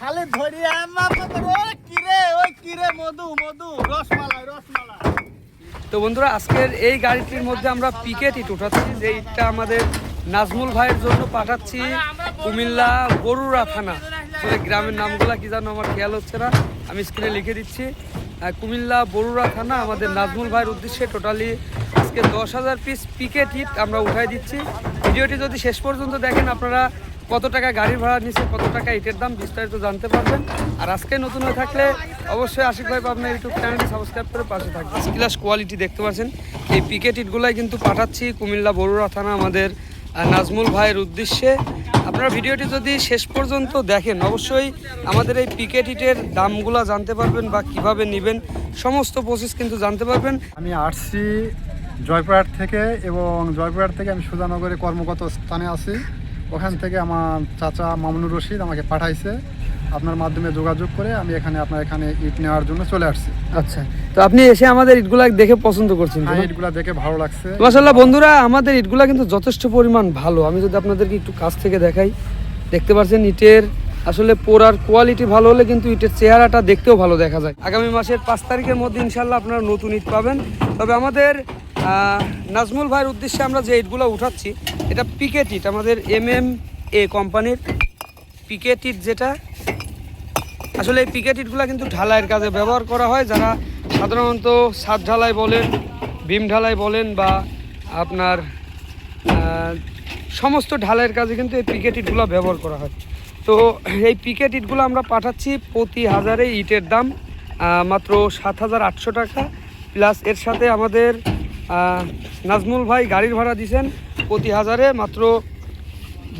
খালি ধরি আমা ওই কিরে ওই কিরে মধু মধু রসমালাই রসমালাই। তো বন্ধুরা আজকের এই গাড়িটির মধ্যে আমরা পিকেট ইট উঠাচ্ছি যে ইটটা আমাদের নাজমুল ভাইয়ের জন্য পাঠাচ্ছি কুমিল্লা বরুড়া থানা। আসলে গ্রামের নামগুলা কি জানো আমার খেয়াল হচ্ছে না। আমি স্ক্রিনে লিখে দিচ্ছি। কুমিল্লা বরুড়া থানা আমাদের নাজমুল ভাইয়ের উদ্দেশ্যে টোটালি আজকে দশ হাজার পিস পিকেট ইট আমরা উঠাই দিচ্ছি। ভিডিওটি যদি শেষ পর্যন্ত দেখেন আপনারা কত টাকা গাড়ি ভাড়া নিচ্ছে কত টাকা ইটের দাম, বিস্তারিত জানতে পারবেন। আর আজকে নতুন হয়ে থাকলে অবশ্যই আশিক ভাই আপনার ইউটিউব চ্যানেলটি সাবস্ক্রাইব করে পাশে থাকবেন। ক্লাস কোয়ালিটি দেখতে পাচ্ছেন। এই পিকেট ইটগুলাই কিন্তু পাঠাচ্ছি কুমিল্লা বড়ুরা থানা আমাদের নাজমুল ভাইয়ের উদ্দেশ্যে। আপনারা ভিডিওটি যদি শেষ পর্যন্ত দেখেন, অবশ্যই আমাদের এই পিকেট ইটের দামগুলো জানতে পারবেন বা কীভাবে নেবেন, সমস্ত প্রসেস কিন্তু জানতে পারবেন। আমি আসছি জয়পুরহাট থেকে এবং জয়পুরহাট থেকে আমি সুজানগরে কর্মগত স্থানে আছি। ওখান থেকে আমার চাচা মামুনুর রশিদ আমাকে পাঠাইছে। আপনার মাধ্যমে যোগাযোগ করে আমি এখানে আপনার এখানে ইট নেওয়ার জন্য চলে আসছি। আচ্ছা তো আপনি এসে আমাদের ইটগুলা দেখে পছন্দ করছেন হ্যাঁ ইটগুলা দেখে ভালো লাগছে। মাসাল্লাহ বন্ধুরা আমাদের ইটগুলা কিন্তু যথেষ্ট পরিমাণ ভালো। আমি যদি আপনাদেরকে একটু কাছ থেকে দেখাই দেখতে পাচ্ছেন ইটের আসলে পোড়ার কোয়ালিটি ভালো হলে কিন্তু ইটের চেহারাটা দেখতেও ভালো দেখা যায়। আগামী মাসের পাঁচ তারিখের মধ্যে ইনশাল্লাহ আপনারা নতুন ইট পাবেন। তবে আমাদের নাজমুল ভাইয়ের উদ্দেশ্যে আমরা যে ইটগুলো উঠাচ্ছি, এটা পিকেট ইট আমাদের এম এম এ কোম্পানির পিকেট ইট যেটা। আসলে এই পিকেট ইটগুলো কিন্তু ঢালাইয়ের কাজে ব্যবহার করা হয়, যারা সাধারণত ছাদ ঢালাই বলেন, ভীম ঢালাই বলেন বা আপনার সমস্ত ঢালাইয়ের কাজে কিন্তু এই পিকেট ইটগুলো ব্যবহার করা হয়। তো এই পিকেট ইটগুলো আমরা পাঠাচ্ছি প্রতি হাজারে ইটের দাম মাত্র সাত হাজার আটশো টাকা প্লাস এর সাথে আমাদের নাজমুল ভাই গাড়ির ভাড়া দিয়েছেন প্রতি হাজারে মাত্র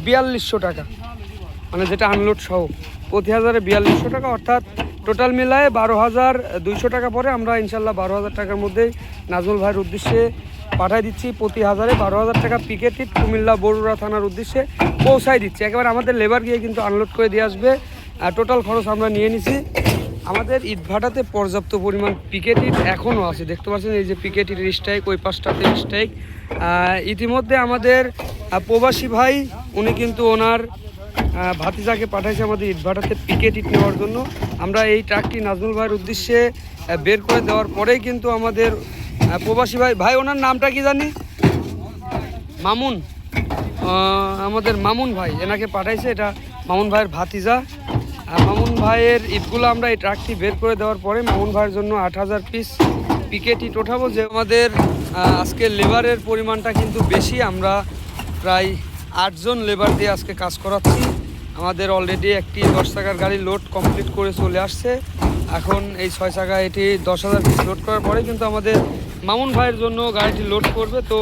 বিয়াল্লিশশো টাকা। মানে যেটা আনলোড সহ। প্রতি হাজারে বিয়াল্লিশশো টাকা, অর্থাৎ টোটাল মিলায় বারো হাজার দুইশো টাকা পরে আমরা ইনশাল্লাহ বারো হাজার টাকার মধ্যেই নাজমুল ভাইয়ের উদ্দেশ্যে পাঠাই দিচ্ছি। প্রতি হাজারে বারো হাজার টাকা পিকেটিট কুমিল্লা বড়ুরা থানার উদ্দেশ্যে পৌঁছাই দিচ্ছি। একেবারে আমাদের লেবার গিয়ে কিন্তু আনলোড করে দিয়ে আসবে। টোটাল খরচ আমরা নিয়ে নিছি। আমাদের ইটভাটাতে পর্যাপ্ত পরিমাণ পিকেট ইট এখনও আছে। দেখতে পাচ্ছেন এই যে পিকেট ইটের স্ট্রাইক ওই পাশটাতে স্ট্রাইক ইতিমধ্যে আমাদের প্রবাসী ভাই, উনি কিন্তু ওনার ভাতিজাকে পাঠাইছে আমাদের ইটভাটাতে পিকেট ইট নেওয়ার জন্য। আমরা এই ট্রাকটি নাজমুল ভাইয়ের উদ্দেশ্যে বের করে দেওয়ার পরেই কিন্তু আমাদের প্রবাসী ভাই ভাই, ওনার নামটা কি জানি? মামুন। আমাদের মামুন ভাই, এনাকে পাঠাইছে, এটা মামুন ভাইয়ের ভাতিজা। মামুন ভাইয়ের ইটগুলো আমরা এই ট্রাকটি বের করে দেওয়ার পরে মামুন ভাইয়ের জন্য আট হাজার পিস পিকেট ইট ওঠাবো যে আমাদের আজকে লেবারের পরিমাণটা কিন্তু বেশি, আমরা প্রায় আটজন লেবার দিয়ে আজকে কাজ করাচ্ছি। আমাদের অলরেডি একটি দশ টাকার গাড়ি লোড কমপ্লিট করে চলে আসছে। এখন এই ছয় চাকা এটি দশ হাজার পিস লোড করার পরে কিন্তু আমাদের মামুন ভাইয়ের জন্য গাড়িটি লোড করবে। তো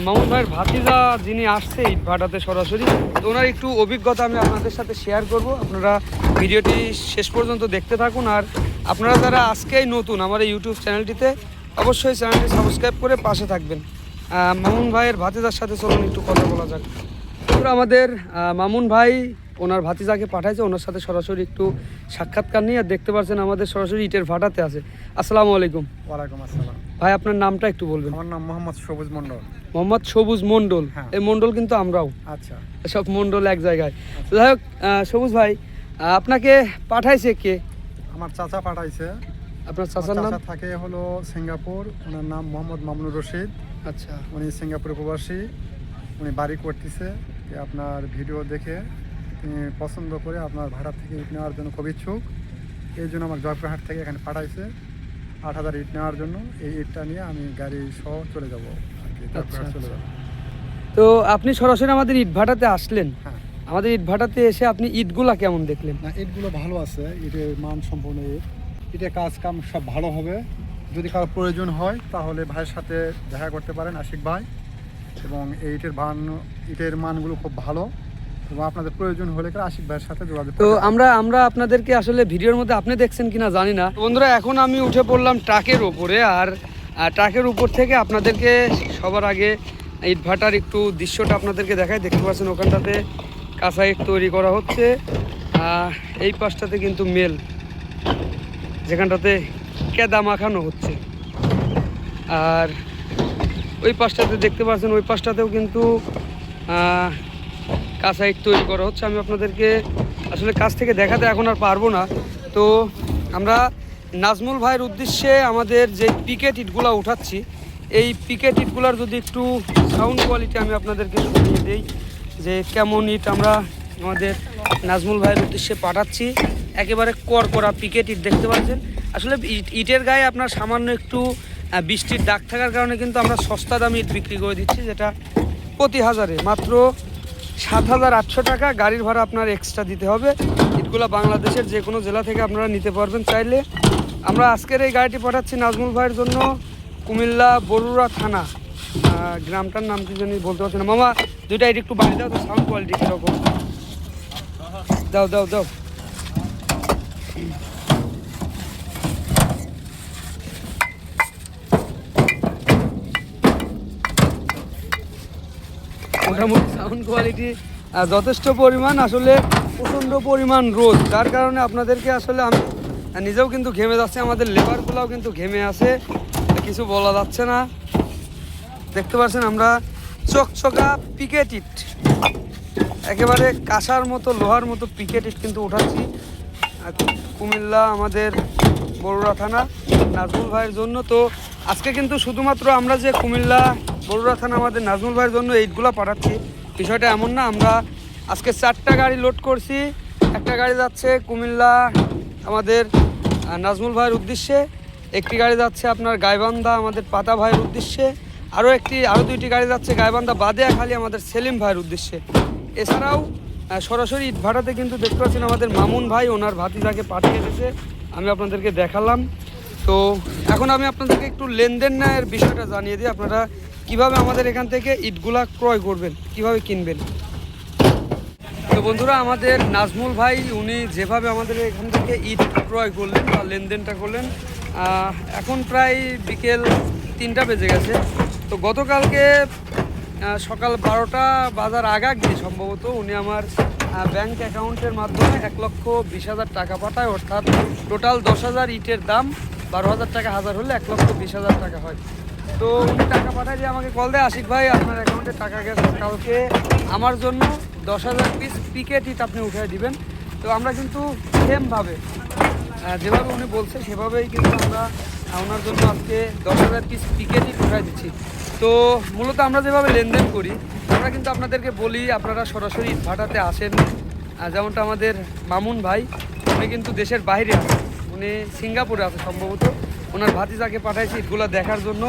মামুন ভাইয়ের ভাতিজা যিনি আসছে ইট ভাটাতে সরাসরি, তো ওনার একটু অভিজ্ঞতা আমি আপনাদের সাথে শেয়ার করব। আপনারা ভিডিওটি শেষ পর্যন্ত দেখতে থাকুন, আর আপনারা যারা আজকেই নতুন আমার এই ইউটিউব চ্যানেলটিতে অবশ্যই চ্যানেলটি সাবস্ক্রাইব করে পাশে থাকবেন। মামুন ভাইয়ের ভাতিজার সাথে চলুন একটু কথা বলা যাক। তারপরে আমাদের মামুন ভাই, ওনার ভাতিজাকে পাঠাইছে, ওনার সাথে সরাসরি একটু সাক্ষাৎকার নিয়ে, আর দেখতে পাচ্ছেন আমাদের সরাসরি ইটের ভাটাতে আছে। আসসালামু আলাইকুম। ওয়ালাইকুম আসসালাম। ভাই আপনার নামটা একটু বলবেন। আমার নাম মোহাম্মদ সবুজ মন্ডল মোহাম্মদ সবুজ মণ্ডল। হ্যাঁ। এই মণ্ডল কিন্তু আমরাও। আচ্ছা। সব মণ্ডল এক জায়গায়। যাই হোক সবুজ ভাই আপনাকে পাঠাইছে কে? আমার চাচা পাঠাইছে। আপনার চাচার নাম? থাকে হলো সিঙ্গাপুর। ওনার নাম মোহাম্মদ মামুনুর রশিদ। আচ্ছা। উনি সিঙ্গাপুর প্রবাসী। উনি বাড়ি করতেছে। আপনার ভিডিও দেখে তিনি পছন্দ করে আপনার ভাড়া থেকে নেওয়ার জন্য খুব ইচ্ছুক। এই জন্য আমার জয়পুরহাট থেকে এখানে পাঠাইছে। আট হাজার ইট নেওয়ার জন্য এই ইটটা নিয়ে আমি গাড়ি সহ চলে যাব আর কি। আচ্ছা, চলে যাব। তো আপনি সরাসরি আমাদের ইট ভাটাতে আসলেন। হ্যাঁ। আমাদের ইট ভাটাতে এসে আপনি ইটগুলা কেমন দেখলেন? না ইটগুলো ভালো আছে। ইটের মান সম্পূর্ণ ইট ইটের কাজ কাম সব ভালো হবে। যদি কারও প্রয়োজন হয় তাহলে ভাইয়ের সাথে দেখা করতে পারেন আশিক ভাই। এবং এই ইটের মান ইটের মানগুলো খুব ভালো। আপনাদের প্রয়োজন হলে করে আশিক ভাইয়ের সাথে যোগাযোগ তো আমরা আমরা আপনাদেরকে আসলে ভিডিওর মধ্যে আপনি দেখছেন কিনা জানি না। বন্ধুরা এখন আমি উঠে পড়লাম ট্রাকের ওপরে আর ট্রাকের উপর থেকে আপনাদেরকে সবার আগে একটু দৃশ্যটা আপনাদেরকে দেখাই। দেখতে পাচ্ছেন ওখানটাতে কাঁচা ইট তৈরি করা হচ্ছে। এই পাশটাতে কিন্তু মেল যেখানটাতে কেদা মাখানো হচ্ছে। আর ওই পাশটাতে দেখতে পাচ্ছেন ওই পাশটাতেও কিন্তু কাঁচা ইট তৈরি করা হচ্ছে। আমি আপনাদেরকে আসলে কাছ থেকে দেখাতে এখন আর পারব না। তো আমরা নাজমুল ভাইয়ের উদ্দেশ্যে আমাদের যে পিকেট ইটগুলো উঠাচ্ছি, এই পিকেট ইটগুলোর যদি একটু সাউন্ড কোয়ালিটি আমি আপনাদেরকে শুনিয়ে দিই, যে কেমন ইট আমরা আমাদের নাজমুল ভাইয়ের উদ্দেশ্যে পাঠাচ্ছি। একেবারে কর করা পিকেট ইট দেখতে পাচ্ছেন। আসলে ইট, ইটের গায়ে আপনার সামান্য একটু বৃষ্টির দাগ থাকার কারণে কিন্তু আমরা সস্তা দামে ইট বিক্রি করে দিচ্ছি, যেটা প্রতি হাজারে। মাত্র সাত হাজার আটশো টাকা গাড়ির ভাড়া আপনার এক্সট্রা দিতে হবে। ইটগুলো বাংলাদেশের যে কোনো জেলা থেকে আপনারা নিতে পারবেন চাইলে। আমরা আজকের এই গাড়িটি পাঠাচ্ছি নাজমুল ভাইয়ের জন্য, কুমিল্লা বরুড়া থানা। গ্রামটার নাম কি জানি বলতে পারছি না। মামা, দুইটা এটি একটু বাড়ি দাও তো সাউন্ড কোয়ালিটি কীরকম? দাও দাও দাও। মোটামুটি সাউন্ড কোয়ালিটি যথেষ্ট পরিমাণ আসলে প্রচণ্ড পরিমাণ রোদ। তার কারণে আপনাদেরকে আসলে আমি নিজেও কিন্তু ঘেমে যাচ্ছে, আমাদের লেবারগুলোও কিন্তু ঘেমে আছে। কিছু বলা যাচ্ছে না। দেখতে পাচ্ছেন আমরা চকচকা পিকেট ইট একেবারে কাঁসার মতো, লোহার মতো পিকেট ইট কিন্তু উঠাচ্ছি। কুমিল্লা আমাদের বড়ুরা থানা, নাজমুল ভাইয়ের জন্য। তো আজকে কিন্তু শুধুমাত্র আমরা যে কুমিল্লা বড়ুরা থানা আমাদের নাজমুল ভাইয়ের জন্য ইটগুলো পাঠাচ্ছি। বিষয়টা এমন না, আমরা আজকে চারটা গাড়ি লোড করছি। একটা গাড়ি যাচ্ছে কুমিল্লা আমাদের নাজমুল ভাইয়ের উদ্দেশ্যে। একটি গাড়ি যাচ্ছে আপনার গাইবান্ধা আমাদের পাতা ভাইয়ের উদ্দেশ্যে। আরও একটি, আরও দুইটি গাড়ি যাচ্ছে গাইবান্ধা বাদে খালি আমাদের সেলিম ভাইয়ের উদ্দেশ্যে। এছাড়াও সরাসরি ইট ভাটাতে কিন্তু দেখতে পাচ্ছেন আমাদের মামুন ভাই, ওনার ভাতিজাকে পাঠিয়ে দিয়েছে। আমি আপনাদেরকে দেখালাম। তো এখন আমি আপনাদেরকে একটু লেনদেন ন্যায়ের বিষয়টা জানিয়ে দিই। আপনারা কীভাবে আমাদের এখান থেকে ইটগুলা ক্রয় করবেন, কীভাবে কিনবেন? তো বন্ধুরা, আমাদের নাজমুল ভাই, উনি যেভাবে আমাদের এখান থেকে ইট ক্রয় করলেন বা লেনদেনটা করলেন এখন প্রায় বিকেল তিনটা বেজে গেছে। তো গতকালকে সকাল বারোটা বাজার আগাগ সম্ভবত উনি আমার ব্যাংক অ্যাকাউন্টের মাধ্যমে এক লক্ষ বিশ হাজার টাকা পাঠায়, অর্থাৎ টোটাল দশ হাজার ইটের দাম বারো হাজার টাকা, হাজার হলে এক লক্ষ বিশ হাজার টাকা হয়। তো উনি টাকা পাঠায় দিয়ে আমাকে কল দেয়, আশিক ভাই, আপনার অ্যাকাউন্টে টাকা গেছে কালকে। আমার জন্য দশ হাজার পিস পিকেট ইট আপনি উঠিয়ে দিবেন। তো আমরা কিন্তু সেমভাবে যেভাবে উনি বলছে, সেভাবেই কিন্তু আমরা ওনার জন্য আজকে দশ হাজার পিস পিকেট ইট উঠাই দিচ্ছি। তো মূলত আমরা যেভাবে লেনদেন করি, আমরা কিন্তু আপনাদেরকে বলি, আপনারা সরাসরি ভাটাতে আসেন। যেমনটা আমাদের মামুন ভাই, উনি কিন্তু দেশের বাইরে আছে। উনি সিঙ্গাপুরে আছে সম্ভবত। ওনার ভাতিজাকে পাঠাইছি ইটগুলা দেখার জন্য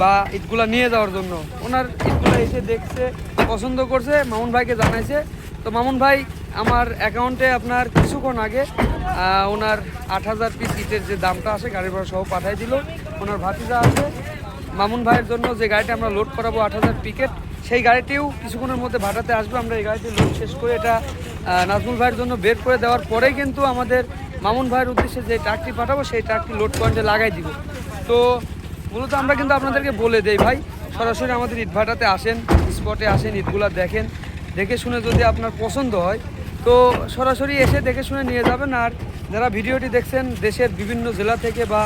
বা ইটগুলা নিয়ে যাওয়ার জন্য। ওনার ইটগুলা এসে দেখছে, পছন্দ করছে, মামুন ভাইকে জানাইছে। তো মামুন ভাই, আমার অ্যাকাউন্টে আপনার কিছুক্ষণ আগে ওনার আট হাজার পিস ইটের যে দামটা আসে গাড়ি ভাড়া সহ পাঠাই দিল। ওনার ভাতিজা আছে। মামুন ভাইয়ের জন্য যে গাড়িটা আমরা লোড করাবো আট হাজার পিকেট সেই গাড়িটিও কিছুক্ষণের মধ্যে ভাটাতে আসবে। আমরা এই গাড়িটি লোড শেষ করে এটা নাজমুল ভাইয়ের জন্য বের করে দেওয়ার পরেই কিন্তু আমাদের মামুন ভাইয়ের উদ্দেশ্যে যে ট্রাকটি পাঠাবো, সেই ট্রাকটি লোড পয়েন্টে লাগাই দিব। তো মূলত আমরা কিন্তু আপনাদেরকে বলে দেই ভাই, সরাসরি আমাদের ইট ভাটাতে আসেন স্পটে আসেন, ইটগুলা দেখেন, দেখে শুনে যদি আপনার পছন্দ হয়, তো সরাসরি এসে দেখে শুনে নিয়ে যাবেন। আর যারা ভিডিওটি দেখছেন দেশের বিভিন্ন জেলা থেকে বা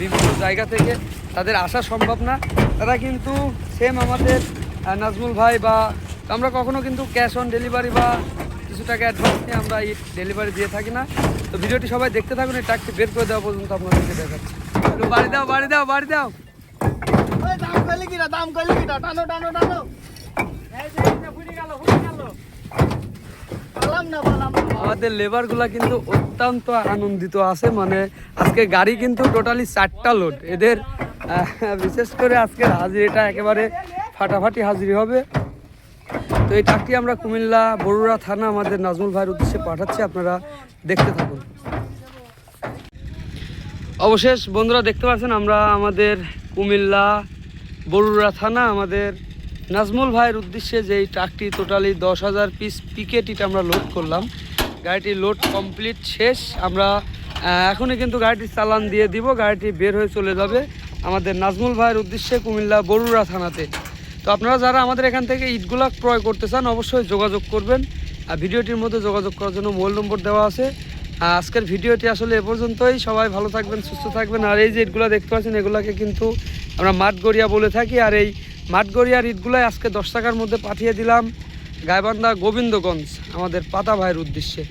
বিভিন্ন জায়গা থেকে, তাদের আসা সম্ভব না। তারা কিন্তু সেম আমাদের নাজমুল ভাই বা, আমরা কখনো কিন্তু ক্যাশ অন ডেলিভারি বা কিছু টাকা অ্যাডভান্স নিয়ে আমরা এই ডেলিভারি দিয়ে থাকি না। তো ভিডিওটি সবাই দেখতে থাকুন এই টাকটি বের করে দেওয়া পর্যন্ত আপনাদেরকে দেখাচ্ছি। বাড়ি দাও বাড়ি দাও বাড়ি দাও। দাম কইলি কিটা টানো টানো গেল গেল। আমাদের লেবারগুলা কিন্তু অত্যন্ত আনন্দিত আছে মানে আজকে গাড়ি কিন্তু টোটালি চারটা লোড এদের বিশেষ করে আজকের হাজিরিটা একেবারে ফাটাফাটি হাজিরি হবে। তো এই ট্রাকটি আমরা কুমিল্লা বড়ুরা থানা আমাদের নাজমুল ভাইয়ের উদ্দেশ্যে পাঠাচ্ছি, আপনারা দেখতে থাকুন। অবশেষ, বন্ধুরা দেখতে পাচ্ছেন, আমরা আমাদের কুমিল্লা বড়ুরা থানা আমাদের নাজমুল ভাইয়ের উদ্দেশ্যে যে এই ট্রাকটি টোটালি দশ হাজার পিস পিকেটিটা আমরা লোড করলাম। গাড়িটি লোড কমপ্লিট শেষ, আমরা এখনই কিন্তু গাড়িটি চালান দিয়ে দিব, গাড়িটি বের হয়ে চলে যাবে আমাদের নাজমুল ভাইয়ের উদ্দেশ্যে কুমিল্লা বড়ুরা থানাতে। তো আপনারা যারা আমাদের এখান থেকে ইটগুলা ক্রয় করতে চান, অবশ্যই যোগাযোগ করবেন। আর ভিডিওটির মধ্যে যোগাযোগ করার জন্য মোবাইল নম্বর দেওয়া আছে। আর আজকের ভিডিওটি আসলে এ পর্যন্তই। সবাই ভালো থাকবেন, সুস্থ থাকবেন। আর এই যে ইটগুলো দেখতে পাচ্ছেন, এগুলাকে কিন্তু আমরা মাঠগড়িয়া বলে থাকি। আর এই মাঠগড়িয়ার ইটগুলাই আজকে দশ টাকার মধ্যে পাঠিয়ে দিলাম। গাইবান্ধা গোবিন্দগঞ্জ, আমাদের পাতা ভাইয়ের উদ্দেশ্যে।